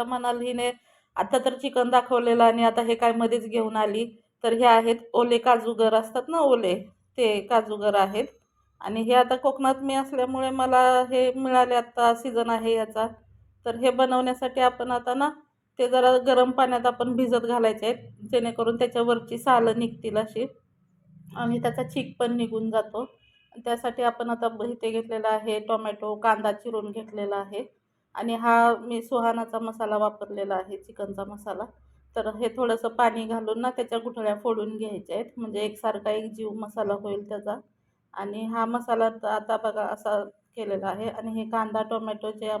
म्हणाल हिने आता तर चिकन दाखवलेलं आणि आता हे काय मध्येच घेऊन आली. तर हे आहेत ओले काजूगर असतात ना ओले? ते काजूगर आहेत. आणि हे आता कोकणात मी असल्यामुळे मला हे मिळाले आता सीझन आहे याचा. तर हे बनवण्यासाठी आपण आता ना ते जरा गरम पाण्यात आपण भिजत घालायचे आहेत जेणेकरून त्याच्यावरची सालं निघतील अशी. आणि त्याचा चीक पण निघून जातो. त्यासाठी आपण आता इथे घेतलेला आहे टोमॅटो कांदा चिरून घेतलेला आहे. आणि हा मी सुहानाचा मसाला वापरलेला आहे चिकनचा मसाला. तर हे थोडंसं पाणी घालून ना त्याच्या गुठळ्या फोडून घ्यायच्या आहेत. म्हणजे एकसारखा एक जीव मसाला होईल त्याचा. आणि हा मसाला आता बघा असा केलेला आहे. आणि हे कांदा टोमॅटो जे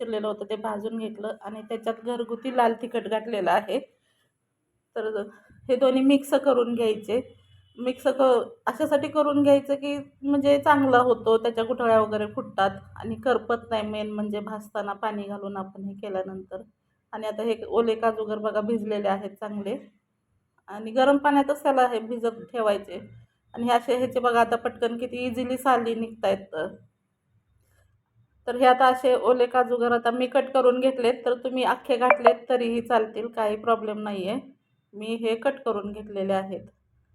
चिरलेलं होतं ते भाजून घेतलं आणि त्याच्यात घरगुती लाल तिखट घातलेलं आहे. तर हे दोन्ही मिक्स करून घ्यायचे. मिक्स क अशासाठी करून घ्यायचं की म्हणजे चांगला होतो. त्याच्या गुठळ्या वगैरे फुटतात आणि करपत नाही मेन म्हणजे भाजताना पाणी घालून आपण हे केल्यानंतर. आणि आता हे ओले काजूगर बघा भिजलेले आहेत चांगले. आणि गरम पाण्यातच त्याला हे भिजत ठेवायचे. आणि हे असे ह्याचे बघा आता पटकन किती इझिली साली निघत आहेत तर हे आता असे ओले काजूगर आता मी कट करून घेतलेत. तर तुम्ही अख्खे घातलेत तरीही चालतील काही प्रॉब्लेम नाही आहे मी हे कट करून घेतलेले आहेत.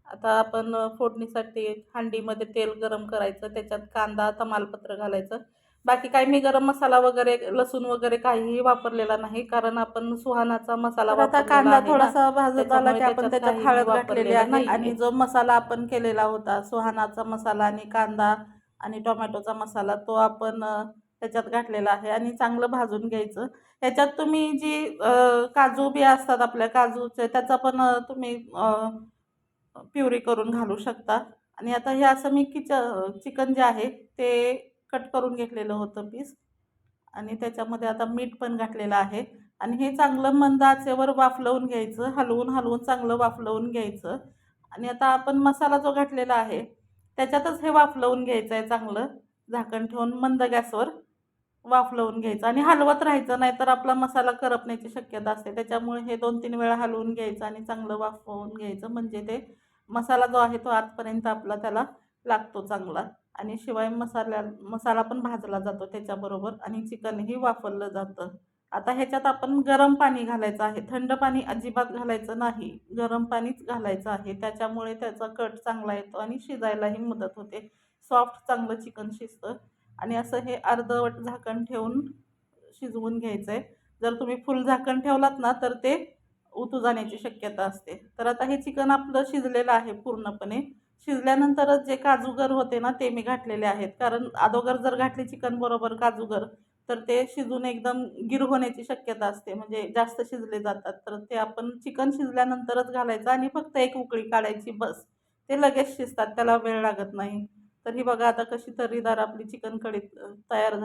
आता आपण फोडणीसाठी हांडीमध्ये तेल गरम करायचं त्याच्यात कांदा तमालपत्र घालायचं बाकी काही मी गरम मसाला वगैरे लसूण वगैरे काहीही वापरलेला नाही कारण आपण सुहानाचा मसाला आता कांदा. थोडासा भाजत आला की आपण त्याच्यात त्याच्यात हळद वापरलेलं आहे. आणि जो मसाला आपण केलेला होता सुहानाचा मसाला आणि कांदा आणि टोमॅटोचा मसाला तो आपण त्याच्यात घातलेला आहे आणि चांगलं भाजून घ्यायचं ह्याच्यात तुम्ही जी काजू बी असतात आपल्या काजूचे त्याचा पण तुम्ही प्युरी करून घालू शकता आणि आता हे असं मी किच चिकन जे आहे ते कट करून घेतलेलं होतं पीस. आणि त्याच्यामध्ये आता मीठ पण घातलेलं आहे. आणि हे चांगलं मंद आचेवर वाफलवून घ्यायचं. हलवून हलवून चांगलं वाफलवून घ्यायचं. आणि आता आपण मसाला जो घातलेला आहे त्याच्यातच हे वाफलवून घ्यायचं आहे चांगलं. झाकण ठेवून मंद गॅसवर वाफलवून घ्यायचं. आणि हलवत राहायचं नाही तर आपला मसाला करपण्याची शक्यता असते. त्याच्यामुळे हे दोन तीन वेळा हलवून घ्यायचं आणि चांगलं वाफवून घ्यायचं. म्हणजे ते मसाला जो आहे तो आजपर्यंत आपला त्याला लागतो चांगला. आणि शिवाय मसाल्या मसाला पण भाजला जातो त्याच्याबरोबर आणि चिकनही वापरलं जातं. आता ह्याच्यात आपण गरम पाणी घालायचं आहे. थंड पाणी अजिबात घालायचं नाही. गरम पाणीच घालायचं आहे. त्याच्यामुळे त्याचा कट चांगला येतो आणि शिजायलाही मदत होते. सॉफ्ट चांगलं चिकन शिजतं. आणि असं हे अर्धवट झाकण ठेवून शिजवून घ्यायचं आहे जर तुम्ही फुल झाकण ठेवलात ना तर ते उतू जाण्याची शक्यता असते. तर आता हे चिकन आपलं शिजलेलं आहे पूर्णपणे. शिजल्यानंतरच जे काजूगर होते ना ते मी घातलेले आहेत. कारण अगोदर जर घातले चिकन बरोबर काजूगर तर ते शिजून एकदम गिर होण्याची शक्यता असते. म्हणजे जास्त शिजले जातात. तर ते आपण चिकन शिजल्यानंतरच घालायचं आणि फक्त एक उकळी काढायची बस. ते लगेच शिजतात. त्याला वेळ लागत नाही. तर ही बघा आता कशी तर्रीदार आपली चिकन कढी तयार झाली.